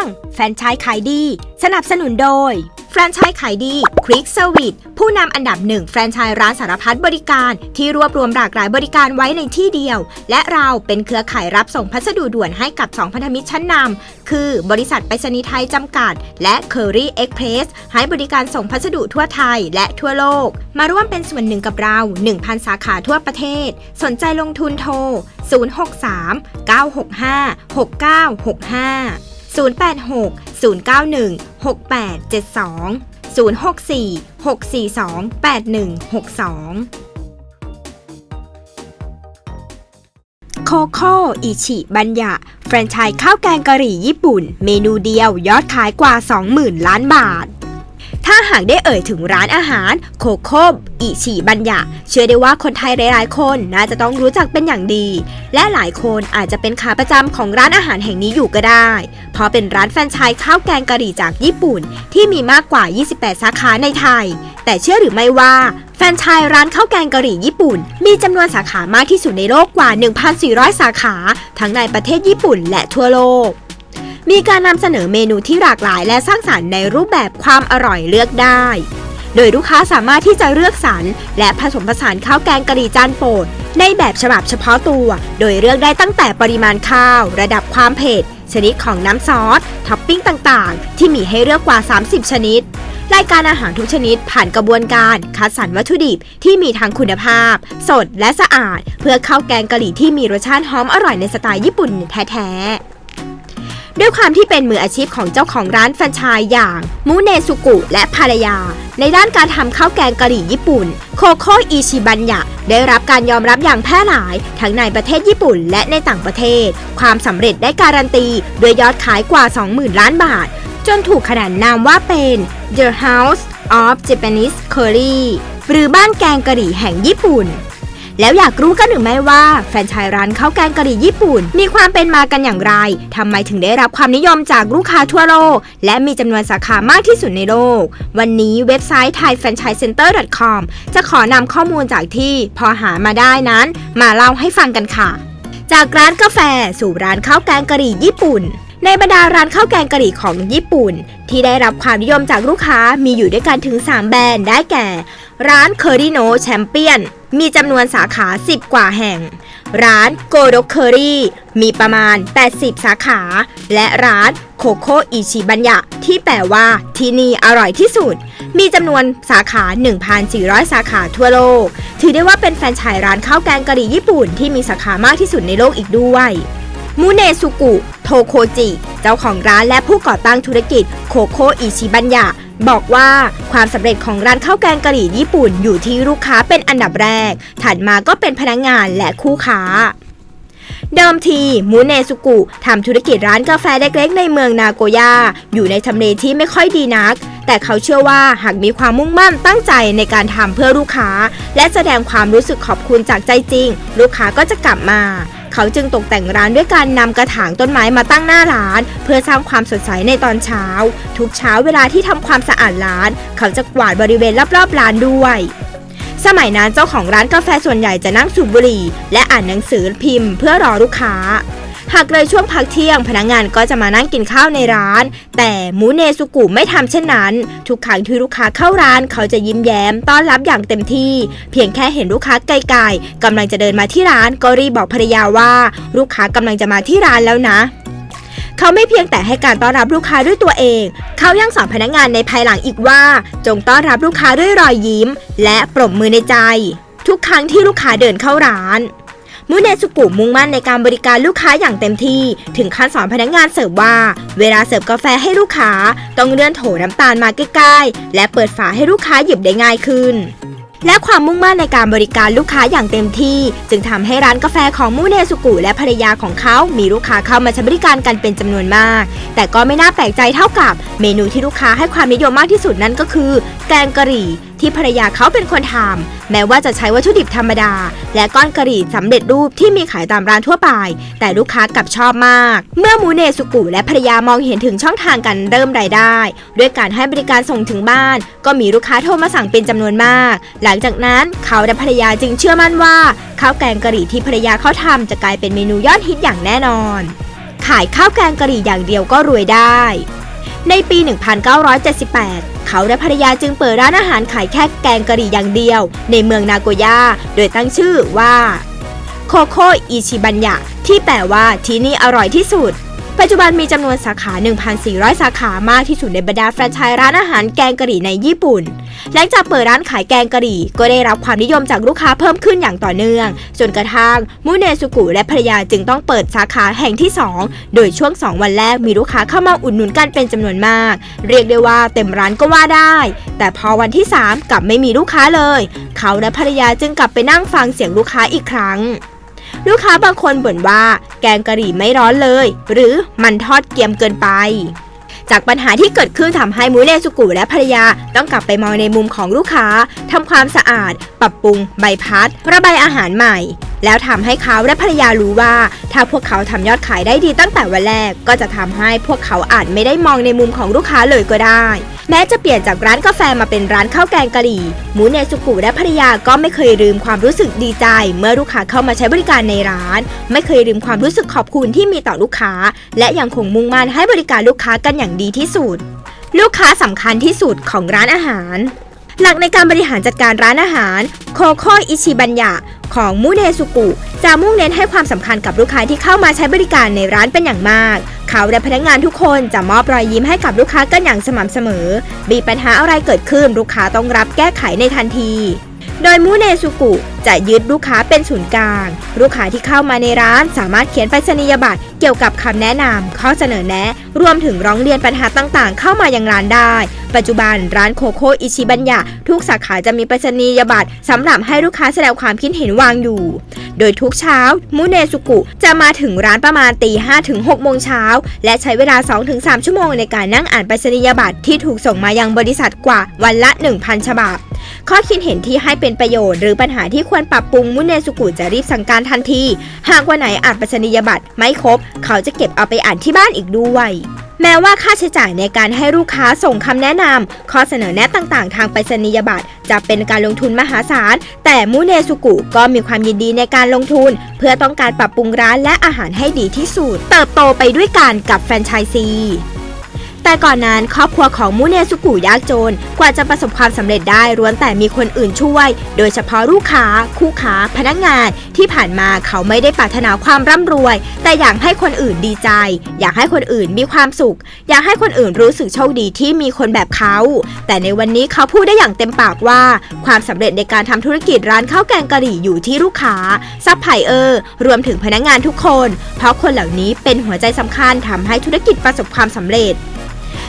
ง แฟรนไชส์ขายดี สนับสนุนโดย แฟรนไชส์ขายดีคลิกเซอร์วิสผู้นำอันดับหนึ่งแฟรนไชส์ร้านสารพัดบริการที่รวบรวมหลากหลายบริการไว้ในที่เดียว และเราเป็นเครือข่ายรับส่งพัสดุด่วนให้กับ 2 พันธมิตรชั้นนำคือบริษัทไปรษณีย์ไทยจำกัด และ Curry Express ให้บริการส่งพัสดุทั่วไทยและทั่วโลก มาร่วมเป็นส่วนหนึ่งกับเรา 1,000 สาขาทั่วประเทศ สนใจลงทุนโทร 063 965 6965 086 091 6872 064 642 8162 โคโค่อิชิบัญญะ แฟรนไชส์ข้าวแกงกะหรี่ญี่ปุ่น เมนูเดียวยอดขายกว่า 20,000 ล้านบาท ถ้าหากได้เอ่ยถึงร้านอาหาร โคโค่อิชิบัญญะเชื่อได้ว่าคนไทยหลายๆ คนน่าจะต้องรู้จักเป็นอย่างดี และหลายคนอาจจะเป็นขาประจำของร้านอาหารแห่งนี้อยู่ก็ได้ เพราะเป็นร้านแฟรนไชส์ข้าวแกงกะหรี่จากญี่ปุ่น ที่มีมากกว่า 28 สาขาในไทย แต่เชื่อหรือไม่ว่าแฟรนไชส์ร้านข้าวแกงกะหรี่ญี่ปุ่น มีจำนวนสาขามากที่สุดในโลกกว่า 1,400 สาขา ทั้งในประเทศญี่ปุ่นและทั่วโลก มีการนำเสนอเมนูที่หลากหลาย และสร้างสรรค์ในรูปแบบความอร่อยเลือกได้ โดยลูกค้าสามารถที่จะเลือกสรรและผสมผสานข้าวแกงกะหรี่จานโปรดในแบบฉบับเฉพาะตัว โดยเลือกได้ตั้งแต่ปริมาณข้าว ระดับความเผ็ด ชนิดของน้ำซอส ท็อปปิ้งต่างๆ ที่มีให้เลือกกว่า 30 ชนิด รายการอาหารทุกชนิดผ่านกระบวนการ คัดสรรวัตถุดิบที่มีทั้งคุณภาพ สดและสะอาด เพื่อข้าวแกงกะหรี่ที่มีรสชาติหอมอร่อยในสไตล์ญี่ปุ่นแท้ๆ ด้วยความที่เป็นมืออาชีพของเจ้าของร้านแฟรนไชส์อย่างมูเนซุกุและภรรยา ในด้านการทำข้าวแกงกะหรี่ญี่ปุ่น โคโค่อิชิบัญญะได้รับการยอมรับอย่างแพร่หลาย ทั้งในประเทศญี่ปุ่นและในต่างประเทศ ความสำเร็จได้การันตีด้วยยอดขายกว่า 20,000 ล้านบาท จนถูกขนานนามว่าเป็น The House of Japanese Curry หรือบ้านแกงกะหรี่แห่งญี่ปุ่น แล้วอยากรู้กันหรือไม่ว่า แฟรนไชส์ร้านข้าวแกงกะหรี่ญี่ปุ่น มีความเป็นมากันอย่างไรทำไมถึงได้รับความนิยมจากลูกค้าทั่วโลก และมีจำนวนสาขามากที่สุดในโลก วันนี้เว็บไซต์ thaifranchisecenter.com จะขอนำข้อมูลจากที่พอหามาได้นั้น มาเล่าให้ฟังกันค่ะ จากร้านกาแฟสู่ร้านข้าวแกงกะหรี่ญี่ปุ่นในบรรดาร้านข้าวแกงกะหรี่ของญี่ปุ่น ที่ได้รับความนิยมจากลูกค้ามีอยู่ด้วยกันถึง 3 แบรนด์ได้แก่ ร้านเคอริโนแชมเปี้ยนมีจำนวนสาขา 10 กว่าแห่ง ร้านโกโดเคอรี่มีประมาณ 80 สาขา และร้านโคโค่อิชิบัญญะที่แปลว่าที่นี่อร่อยที่สุด มีจำนวนสาขา 1,400 สาขาทั่วโลก ถือได้ว่าเป็นแฟนชส์ร้านข้าวแกงกะหรี่ญี่ปุ่นที่มีสาขามากที่สุดในโลกอีกด้วย มูเนซุกุ โทโคจิ เจ้าของร้านและผู้ก่อตั้งธุรกิจโคโคอิชิบัญญะบอกว่าความสำเร็จของร้านข้าวแกงกะหรี่ญี่ปุ่นอยู่ที่ลูกค้าเป็นอันดับแรก ถัดมาก็เป็นพนักงานและคู่ค้าเดิมทีมูเนซุกุทำธุรกิจร้านกาแฟเล็กๆในเมืองนาโกย่าอยู่ในทำเลที่ไม่ค่อยดีนัก แต่เขาเชื่อว่าหากมีความมุ่งมั่นตั้งใจในการทำเพื่อลูกค้า และแสดงความรู้สึกขอบคุณจากใจจริง ลูกค้าก็จะกลับมา เขาจึงตกแต่งร้านด้วยการนำกระถางต้นไม้มาตั้งหน้าร้าน เพื่อสร้างความสดใสในตอนเช้า ทุกเช้าเวลาที่ทำความสะอาดร้าน เขาจะกวาดบริเวณรอบๆร้านด้วยสมัยนั้นเจ้าของร้านกาแฟส่วนใหญ่จะนั่งสูบบุหรี่ และอ่านหนังสือพิมพ์เพื่อรอลูกค้า หากเลยช่วงพักเที่ยง พนักงานก็จะมานั่งกินข้าวในร้าน แต่มูเนซุกุไม่ทำเช่นนั้น ทุกครั้งที่ลูกค้าเข้าร้านเขาจะยิ้มแย้ม ต้อนรับอย่างเต็มที่ เพียงแค่เห็นลูกค้าไกลๆกำลังจะเดินมาที่ร้านก็รีบบอกภรรยาว่า ลูกค้ากำลังจะมาที่ร้านแล้วนะเขาไม่เพียงแต่ให้การต้อนรับลูกค้าด้วยตัวเอง เขายังสอนพนักงานในภายหลังอีกว่า จงต้อนรับลูกค้าด้วยรอยยิ้ม และปรบมือในใจ ทุกครั้งที่ลูกค้าเดินเข้าร้าน มูเนสุกุมุ่งมั่นในการบริการลูกค้าอย่างเต็มที่ ถึงขั้นสอนพนักงานเสิร์ฟว่า เวลาเสิร์ฟกาแฟให้ลูกค้า ต้องเลื่อนโถน้ำตาลมาใกล้ๆ และเปิดฝาให้ลูกค้าหยิบได้ง่ายขึ้นและความมุ่งมั่นในการบริการลูกค้าอย่างเต็มที่ จึงทำให้ร้านกาแฟของมูเนสุกุและภรรยาของเขา มีลูกค้าเข้ามาใช้บริการกันเป็นจำนวนมาก แต่ก็ไม่น่าแปลกใจเท่ากับ เมนูที่ลูกค้าให้ความนิยมมากที่สุดนั่นก็คือ แกงกะหรี่ ที่ภรรยาเขาเป็นคนทำแม้ว่าจะใช้วัตถุดิบธรรมดา และก้อนกะหรี่สำเร็จรูปที่มีขายตามร้านทั่วไป แต่ลูกค้ากลับชอบมาก เมื่อมูเนสุกุและภรรยามองเห็นถึงช่องทางการเริ่มรายได้ ด้วยการให้บริการส่งถึงบ้าน ก็มีลูกค้าโทรมาสั่งเป็นจำนวนมาก หลังจากนั้นเขาและภรรยาจึงเชื่อมั่นว่าข้าวแกงกะหรี่ที่ภรรยาเขาทำจะกลายเป็นเมนูยอดฮิตอย่างแน่นอน ขายข้าวแกงกะหรี่อย่างเดียวก็รวยได้ ในปี 1978 เขาและภรรยาจึงเปิดร้านอาหารขายแค่แกงกะหรี่อย่างเดียว ในเมืองนาโกย่า โดยตั้งชื่อว่าโคโคอิชิบัญญะที่แปลว่าที่นี่อร่อยที่สุด ปัจจุบันมีจำนวนสาขา 1,400 สาขามากที่สุดในบรรดาแฟรนไชส์ร้านอาหารแกงกะหรี่ในญี่ปุ่น หลังจากเปิดร้านขายแกงกะหรี่ ก็ได้รับความนิยมจากลูกค้าเพิ่มขึ้นอย่างต่อเนื่อง จนกระทั่งมูเนสุกุและภรรยาจึงต้องเปิดสาขาแห่งที่ 2 โดยช่วง 2 วันแรกมีลูกค้าเข้ามาอุดหนุนกันเป็นจำนวนมาก เรียกได้ว่าเต็มร้านก็ว่าได้ แต่พอวันที่ 3 กลับไม่มีลูกค้าเลย เขาและภรรยาจึงกลับไปนั่งฟังเสียงลูกค้าอีกครั้ง ลูกค้าบางคนบ่นว่า แกงกะหรี่ไม่ร้อนเลย หรือมันทอดเกรียมเกินไป จากปัญหาที่เกิดขึ้นทำให้มูเนสุกุและภรรยาต้องกลับไปมองในมุมของลูกค้าทำความสะอาด ปรับปรุง ใบพัด ระบายอาหารใหม่ แล้วทำให้เขาและภรรยารู้ว่า ถ้าพวกเขาทำยอดขายได้ดีตั้งแต่วันแรก ก็จะทำให้พวกเขาอาจไม่ได้มองในมุมของลูกค้าเลยก็ได้ แม้จะเปลี่ยนจากร้านกาแฟมาเป็นร้านข้าวแกงกะหรี่มูเนสุกุและภรรยาก็ไม่เคยลืมความรู้สึกดีใจ เมื่อลูกค้าเข้ามาใช้บริการในร้าน ไม่เคยลืมความรู้สึกขอบคุณที่มีต่อลูกค้า และยังคงมุ่งมั่นให้บริการลูกค้ากันอย่างดีที่สุด ลูกค้าสำคัญที่สุดของร้านอาหาร หลักในการบริหารจัดการร้านอาหาร โคโคอิชิบัญญะของมูเนสุกุ จะมุ่งเน้นให้ความสำคัญกับลูกค้าที่เข้ามาใช้บริการในร้านเป็นอย่างมาก เขาและพนักงานทุกคนจะมอบรอยยิ้มให้กับลูกค้ากันอย่างสม่ำเสมอ มีปัญหาอะไรเกิดขึ้นลูกค้าต้องรับแก้ไขในทันที โดยมูเนสุกุจะยึดลูกค้าเป็นศูนย์กลาง ลูกค้าที่เข้ามาในร้านสามารถเขียนไปรษณียบัตรเกี่ยวกับคำแนะนำข้อเสนอแนะ รวมถึงร้องเรียนปัญหาต่างๆ เข้ามายังร้านได้ ปัจจุบันร้านโคโค่อิชิบันยะทุกสาขาจะมีไปรษณียบัตรสำหรับให้ลูกค้าแสดงความคิดเห็นวางอยู่ โดยทุกเช้ามูเนสุกุจะมาถึงร้านประมาณตี5ถึง6โมงเช้าและใช้เวลา 2-3 ชั่วโมงในการนั่งอ่านไปรษณียบัตรที่ถูกส่งมายังบริษัทกว่าวันละ 1,000 ฉบับ ข้อคิดเห็นที่ให้เป็นประโยชน์หรือปัญหาที่ควรปรับปรุงมุเนสุกุจะรีบสั่งการทันที หากวันไหนอ่านปรษณียบัตรไม่ครบ เขาจะเก็บเอาไปอ่านที่บ้านอีกด้วยแม้ว่าค่าใช้จ่ายในการให้ลูกค้าส่งคำแนะนำข้อเสนอแนะต่างๆ ทางไปรษณียบัตรจะเป็นการลงทุนมหาศาล แต่มูเนสุกุก็มีความยินดีในการลงทุน เพื่อต้องการปรับปรุงร้านและอาหารให้ดีที่สุด เติบโตไปด้วยกันกับแฟรนไชส์ซี แต่ก่อนนั้นครอบครัวของมูเนสุกุยากจน กว่าจะประสบความสำเร็จได้ล้วนแต่มีคนอื่นช่วย โดยเฉพาะลูกค้า คู่ค้า พนักงาน ที่ผ่านมาเขาไม่ได้ปรารถนาความร่ำรวย แต่อยากให้คนอื่นดีใจ อยากให้คนอื่นมีความสุข อยากให้คนอื่นรู้สึกโชคดีที่มีคนแบบเขา แต่ในวันนี้เขาพูดได้อย่างเต็มปากว่า ความสำเร็จในการทำธุรกิจร้านข้าวแกงกะหรี่อยู่ที่ลูกค้าซัพพลายเออร์รวมถึงพนักงานทุกคน เพราะคนเหล่านี้เป็นหัวใจสำคัญทำให้ธุรกิจประสบความสำเร็จ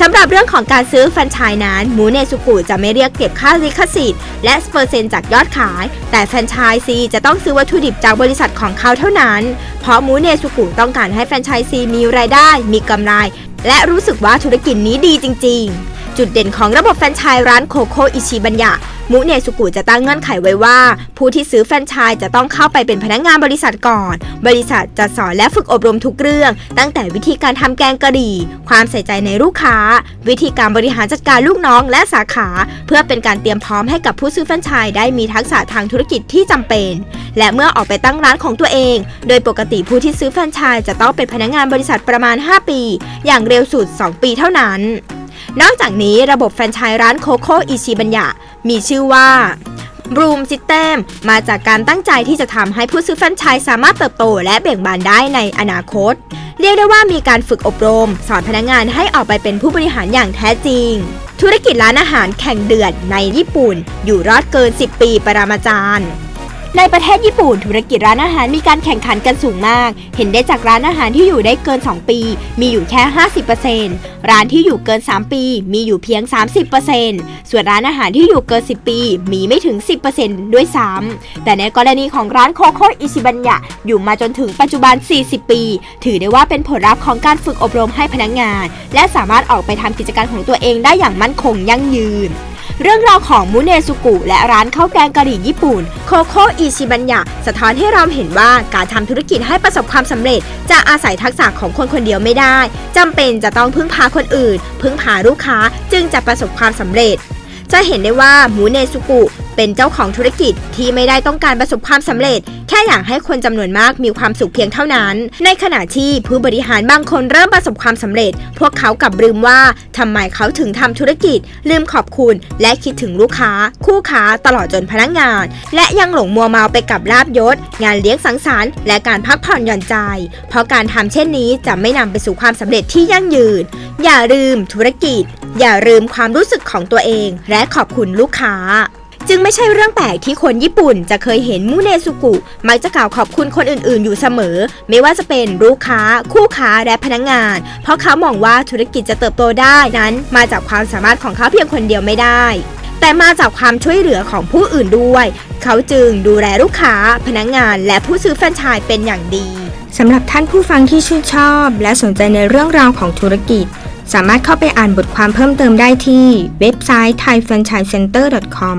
สำหรับเรื่องของการซื้อแฟรนไชส์นั้นมูเนสุกุจะไม่เรียกเก็บค่าลิขสิทธิ์และเปอร์เซ็นต์จากยอดขาย แต่แฟรนไชส์ซีจะต้องซื้อวัตถุดิบจากบริษัทของเขาเท่านั้น เพราะมูเนสุกุต้องการให้แฟรนไชส์ซีมีรายได้ มีกำไร และรู้สึกว่าธุรกิจนี้ดีจริง ๆ จุดเด่นของระบบแฟรนไชส์ร้านโคโคอิชิบัญญะ มุเนสุกุจะตั้งเงื่อนไขไว้ว่า ผู้ที่ซื้อแฟรนไชส์จะต้องเข้าไปเป็นพนักงานบริษัทก่อน บริษัทจะสอนและฝึกอบรมทุกเรื่อง ตั้งแต่วิธีการทำแกงกะหรี่ ความใส่ใจในลูกค้า วิธีการบริหารจัดการลูกน้องและสาขา เพื่อเป็นการเตรียมพร้อมให้กับผู้ซื้อแฟรนไชส์ได้มีทักษะทางธุรกิจที่จำเป็น และเมื่อออกไปตั้งร้านของตัวเอง โดยปกติผู้ที่ซื้อแฟรนไชส์จะต้องเป็นพนักงานบริษัทประมาณ 5 ปี อย่างเร็วสุด 2 ปีเท่านั้น นอกจากนี้ระบบแฟรนไชส์ร้านโคโค่อิชิบันยะมีชื่อว่า Room System มาจากการตั้งใจที่จะทำให้ผู้ซื้อแฟรนไชส์สามารถเติบโตและเบ่งบานได้ในอนาคต เรียกได้ว่ามีการฝึกอบรม สอนพนักงานให้ออกไปเป็นผู้บริหารอย่างแท้จริง ธุรกิจร้านอาหารแข่งเดือดในญี่ปุ่น อยู่รอดเกิน 10 ปีปรามาจารย์ ในประเทศญี่ปุ่นธุรกิจร้านอาหารมีการแข่งขันกันสูงมาก เห็นได้จากร้านอาหารที่อยู่ได้เกิน 2 ปี มีอยู่แค่ 50%ร้านที่อยู่เกิน 3 ปี มีอยู่เพียง 30%ส่วนร้านอาหารที่อยู่เกิน 10 ปี มีไม่ถึง 10%ด้วยซ้ำแต่ในกรณีของร้านโคโค่อิชิบันยะอยู่มาจนถึงปัจจุบัน 40 ปี ถือได้ว่าเป็นผลลัพธ์ของการฝึกอบรมให้พนักงาน และสามารถออกไปทำกิจการของตัวเองได้อย่างมั่นคงยั่งยืน เรื่องราวของมุเนสุกุและร้านข้าวแกงกะหรี่ญี่ปุ่นโคโค่อิชิบัญญะสะท้อนให้เราเห็นว่าการทำธุรกิจให้ประสบความสำเร็จ จะอาศัยทักษะของคนคนเดียวไม่ได้จำเป็นจะต้องพึ่งพาคนอื่น พึ่งพาลูกค้าจึงจะประสบความสำเร็จ จะเห็นได้ว่ามูเนซุกุเป็นเจ้าของธุรกิจที่ไม่ได้ต้องการประสบความสำเร็จ แค่อยากให้คนจำนวนมากมีความสุขเพียงเท่านั้น ในขณะที่ผู้บริหารบางคนเริ่มประสบความสำเร็จ พวกเขากลับลืมว่าทำไมเขาถึงทำธุรกิจ ลืมขอบคุณ และคิดถึงลูกค้า คู่ค้าตลอดจนพนักงาน และยังหลงมัวเมาไปกับลาบยศ งานเลี้ยงสังสรรค์และการพักผ่อนหย่อนใจ เพราะการทำเช่นนี้จะไม่นำไปสู่ความสำเร็จที่ยั่งยืน อย่าลืมธุรกิจ อย่าลืมความรู้สึกของตัวเอง และขอบคุณลูกค้า จึงไม่ใช่เรื่องแปลกที่คนญี่ปุ่นจะเคยเห็นมูเนซุกุ มักจะกล่าวขอบคุณคนอื่นๆ อยู่เสมอ ไม่ว่าจะเป็นลูกค้า คู่ค้าและพนักงาน เพราะเขามองว่าธุรกิจจะเติบโตได้นั้น มาจากความสามารถของเขาเพียงคนเดียวไม่ได้ แต่มาจากความช่วยเหลือของผู้อื่นด้วย เขาจึงดูแลลูกค้า พนักงาน และผู้ซื้อแฟรนไชส์เป็นอย่างดีสำหรับท่านผู้ฟังที่ชื่นชอบ และสนใจในเรื่องราวของธุรกิจ สามารถเข้าไปอ่านบทความเพิ่มเติมได้ที่เว็บไซต์ thaifranchisecenter.com